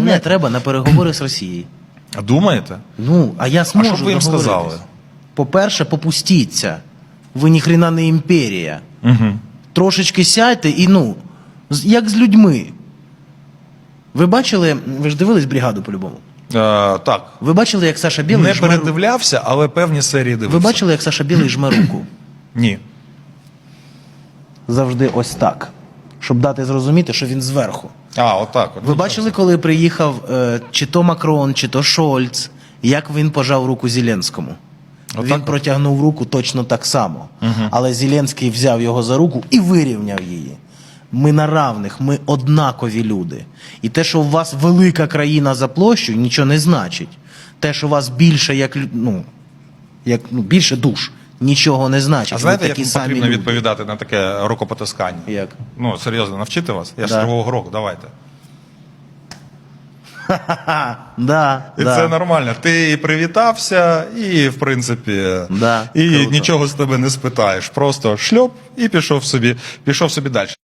мене треба на переговори з Росією. А Думаєте? Ну, а я зможу що ви їм сказали? По-перше, попустіться. Ви ніхрена не імперія. Угу. Трошечки сядьте і ну, як з людьми. Ви бачили, ви ж дивились бригаду по-любому. Е, так. Ви бачили, як Саша Білий Не жме передивлявся, але певні серії дивився. Ви бачили, як Саша Білий жме руку? Ні. Завжди ось так. Щоб дати зрозуміти, що він зверху. А, отак. от. Ви бачили, коли приїхав е, чи то Макрон, чи то Шольц, як він пожав руку Зеленському? Отак він от. протягнув руку точно так само. Але Зеленський взяв його за руку і вирівняв її. Ми на равних, ми однакові люди. І те, що у вас велика країна за площею, нічого не значить. Те, що у вас більше як лю- ну, як ну, більше душ, нічого не значить. А знаєте, як потрібно люди. відповідати на таке рукопотискання? Як? Ну, серйозно, навчити вас? Я ж Да. року, давайте. Да, І да. це нормально. Ти і привітався, і в принципі, Да, і круто. нічого з тебе не спитаєш. Просто шльоп і пішов собі, пішов собі далі.